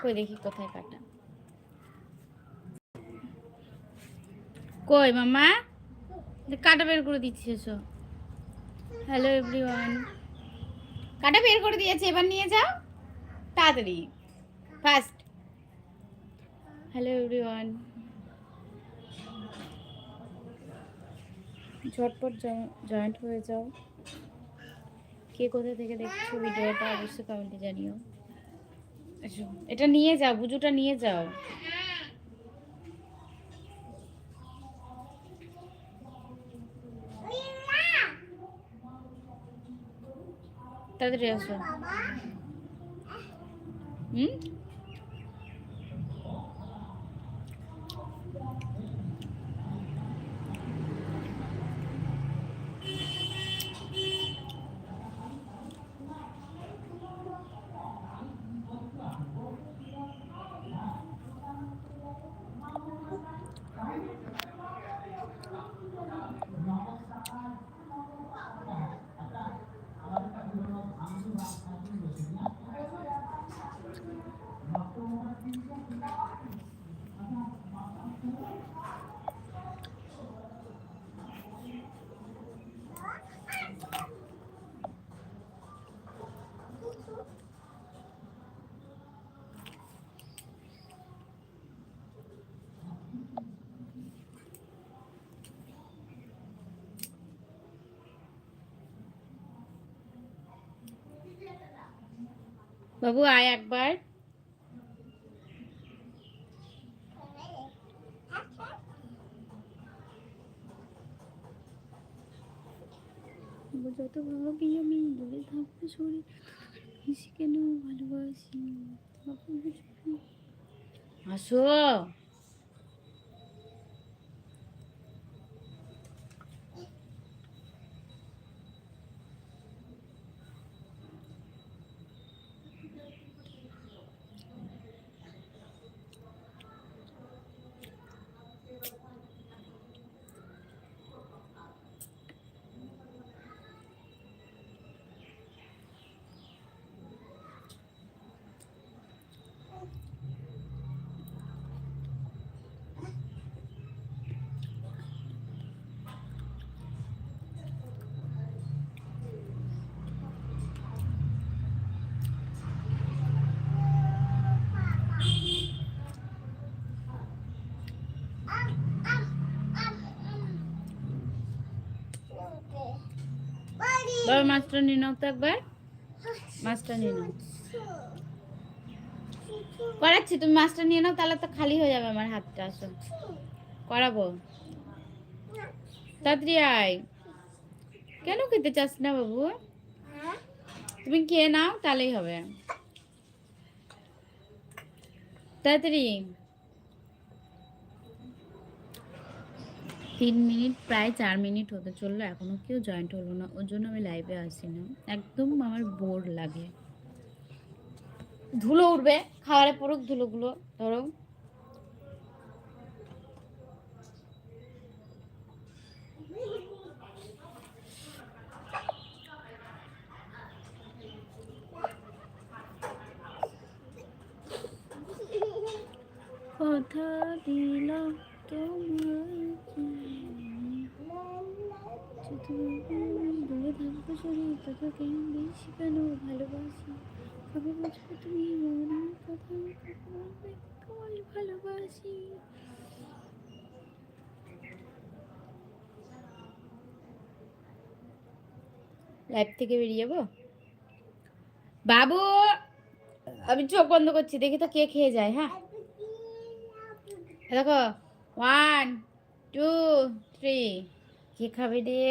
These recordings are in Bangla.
কই দেখি কোথায় কাটা। কই মামা? কাটা বের করে দিচ্ছি এসো হ্যালো এভরিওয়ান কাটা বের করে দিয়েছে, এবার নিয়ে যাও। তাড়াতাড়ি। ফাস্ট হ্যালো এভরিওয়ান ঝটপট জয়েন্ট হয়ে যাও। কে কোথা থেকে দেখছ? ভিডিওটা অবশ্যই কমেন্টে জানিও। এটা নিয়ে যাও বুজুটা নিয়ে যাও। তাড়াতাড়ি আসো। হুম? বাবু আয় একবার। যত ভাবি আমি দূরে থাকব শরীর বেশি কেন ভালোবাসি? আসো। বাবা মাছটা নিয়ে নাও তো একবার। মাছটা নিয়ে নাও। করাচ্ছি, তুমি মাছটা নিয়ে নাও, তাহলে তো খালি হয়ে যাবে আমার হাতটা, আসো। করাবো। তাড়াতাড়ি আয়। কেন খেতে চাস না বাবু? তুমি খেয়ে নাও, তাহলেই হবে। তাড়াতাড়ি। তিন মিনিট, প্রায় চার মিনিট হতে চলল এখনও কেউ জয়েন্ট হলো না, ওর জন্য আমি লাইভে আসি না। একদম আমার বোর লাগে। ধুলো উঠবে খাবারে পড়ুক ধুলোগুলো, ধরো। কথা দিলাম তোকে বেশি কেন ভালোবাসি? কবে তুমি মনের কথা ভালোবাসি? লাইভ থেকে বেরিয়ে যাব? বাবু, আমি চোখ বন্ধ করছি, দেখি তো কে খেয়ে যায় হ্যাঁ? দেখো ওয়ান টু থ্রি কে খাবে রে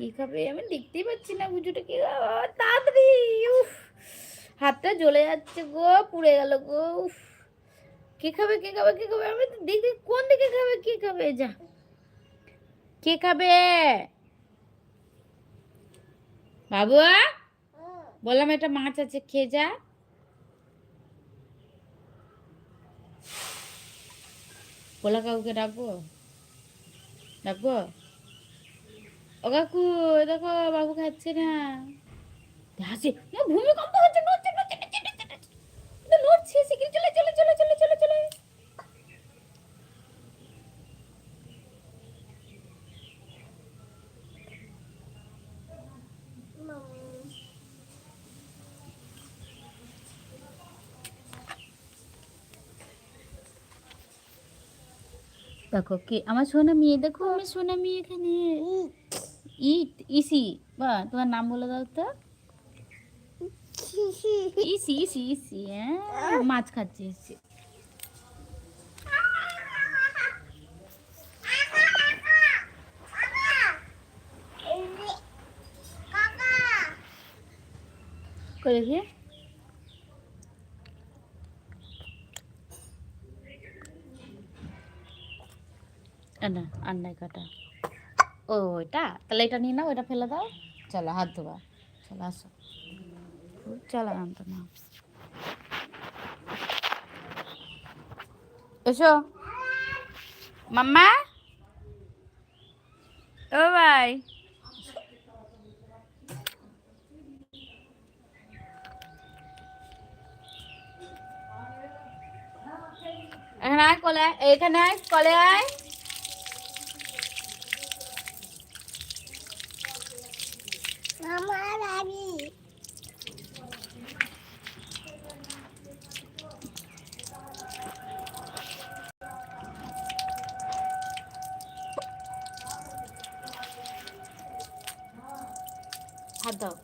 কি খাবে? আমি দেখতেই পাচ্ছি না বুঝুটা কি তাড়াতাড়ি, উফ। হাতটা জ্বলে যাচ্ছে গো, পুড়ে গেল গো, উফ। কে খাবে কে খাবে কে খাবে? আমি দেখি, কোন দিকে খাবে, কে খাবে? যা। কে খাবে? বাবু? বললাম একটা মাছ আছে, খেয়ে যা। বলা কাউকে ডাকবো? ডাকবো? ও কাকু দেখো বাবু খাচ্ছে না। হাসি না ভূমিকম্প হচ্ছে নড়ছে নড়ছে নড়ছে চলে চলে চলে চলে চলে চলে। দেখো কি আমার সোনা মেয়ে দেখো। আমার সোনা মেয়ে এখানে। ইট ইসি বা, তোমার নাম বলে দাও তো। ইসি ইসি ইসি হ্যাঁ? মাছ খাচ্ছে ইসি করে নাই কাটা। ও ওইটা তাহলে এটা নিয়ে নাও ওইটা ফেলে দাও। চলো, হাত ধোবা। চলো, আসো। চলো আনত না এসো। মাম্মা? ও ভাই। এখানে আয়, কলে এখানে আয়, কলে আয়। হাত দাও